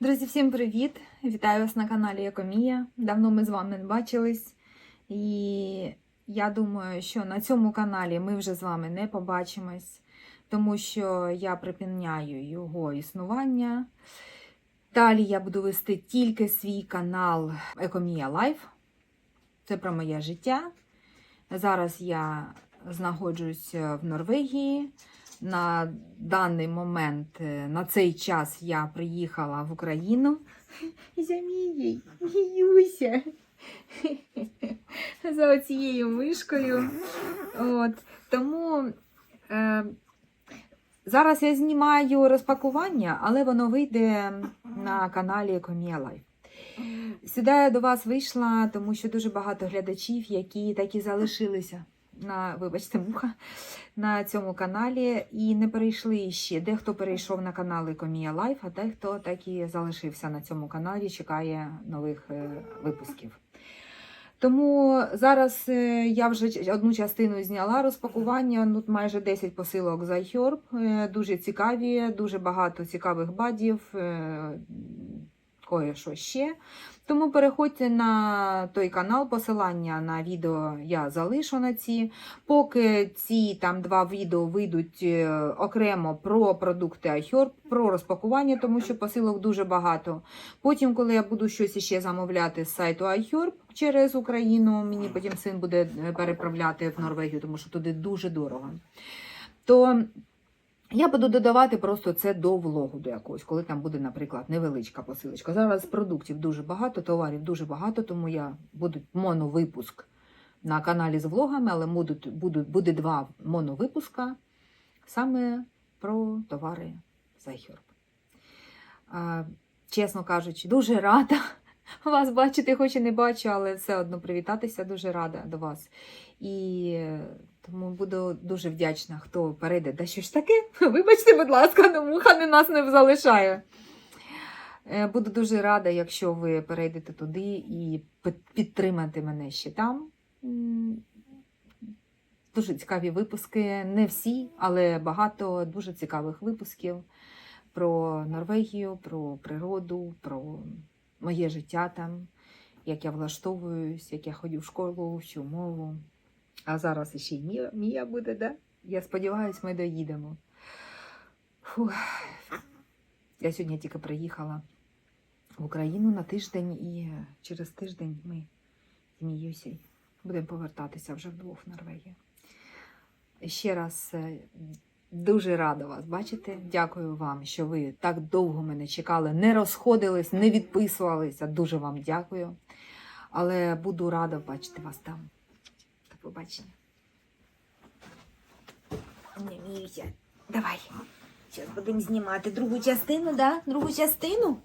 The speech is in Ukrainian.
Друзі, всім привіт! Вітаю вас на каналі Екомія. Давно ми з вами не бачились. І я думаю, що на цьому каналі ми вже з вами не побачимось, тому що я припиняю його існування. Далі я буду вести тільки свій канал Екомія Лайф. Це про моє життя. Зараз я знаходжусь в Норвегії. На даний момент, е, на цей час я приїхала в Україну. За Мією, Міюся. За оцією мишкою. От. Тому е, зараз я знімаю розпакування, але воно вийде на каналі Екомія Лайф. Сюди я до вас вийшла, тому що дуже багато глядачів, які так і залишилися на, вибачте, муха, на цьому каналі і не перейшли ще. Дехто перейшов на канал Екомія Лайф, а дехто так і залишився на цьому каналі, чекає нових е, випусків. Тому зараз е, я вже одну частину зняла розпакування. Ну, Тут майже 10 посилок за iHerb. Е, Дуже цікаві, дуже багато цікавих бадів, е, кое-що ще. Тому переходьте на той канал, посилання на відео я залишу на ці. Поки ці там два відео вийдуть е, окремо про продукти iHerb, про розпакування, тому що посилок дуже багато. Потім, коли я буду щось іще замовляти з сайту iHerb через Україну, мені потім син буде е, переправляти в Норвегію, тому що туди дуже дорого. То я буду додавати просто це до влогу до якогось, коли там буде, наприклад, невеличка посилочка. Зараз продуктів дуже багато, товарів дуже багато, тому я буду моновипуск на каналі з влогами, але будуть, будуть, буде два моновипуска саме про товари з Чесно кажучи, дуже рада вас бачити, хоч і не бачу, але все одно привітатися дуже рада до вас. І е, тому буду дуже вдячна, хто перейде. Да що ж таке? Вибачте, будь ласка, ну муха не нас не залишає. Е, Буду дуже рада, якщо ви перейдете туди і підтримаєте мене ще там. Дуже цікаві випуски. Не всі, але багато дуже цікавих випусків про Норвегію, про природу, про моє життя там, як я влаштовуюсь, як я ходю в школу, вчу мову. А зараз ще й Мія, буде, да? Я сподіваюся, ми доїдемо. Фух. Я сьогодні тільки приїхала в Україну на тиждень, і через тиждень ми з Міюсі будемо повертатися вже вдвох в Норвегію. Ще раз е, дуже рада вас бачити. Дякую вам, що ви так довго мене чекали, не розходились, не відписувалися. Дуже вам дякую. Але буду рада бачити вас там. До побачення. Не Міюся. Давай. Зараз будемо знімати другу частину, да? Другу частину.